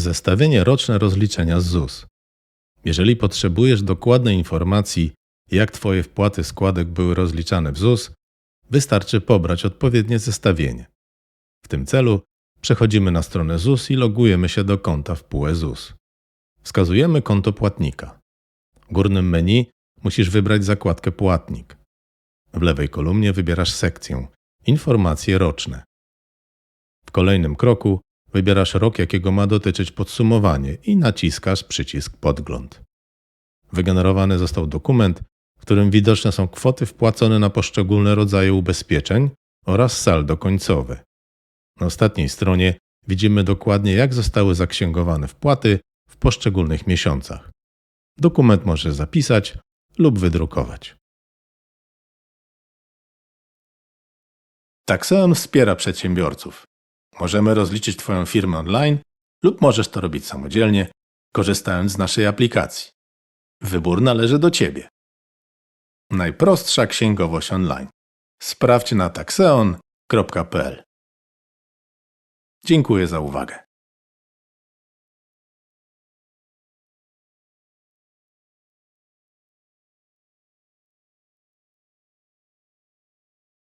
Zestawienie roczne rozliczenia z ZUS. Jeżeli potrzebujesz dokładnej informacji, jak Twoje wpłaty składek były rozliczane w ZUS, wystarczy pobrać odpowiednie zestawienie. W tym celu przechodzimy na stronę ZUS i logujemy się do konta w PUE ZUS. Wskazujemy konto płatnika. W górnym menu musisz wybrać zakładkę Płatnik. W lewej kolumnie wybierasz sekcję Informacje roczne. W kolejnym kroku wybierasz rok, jakiego ma dotyczyć podsumowanie i naciskasz przycisk Podgląd. Wygenerowany został dokument, w którym widoczne są kwoty wpłacone na poszczególne rodzaje ubezpieczeń oraz saldo końcowe. Na ostatniej stronie widzimy dokładnie, jak zostały zaksięgowane wpłaty w poszczególnych miesiącach. Dokument możesz zapisać lub wydrukować. Taxeon wspiera przedsiębiorców. Możemy rozliczyć Twoją firmę online lub możesz to robić samodzielnie, korzystając z naszej aplikacji. Wybór należy do Ciebie. Najprostsza księgowość online. Sprawdź na taxeon.pl. Dziękuję za uwagę.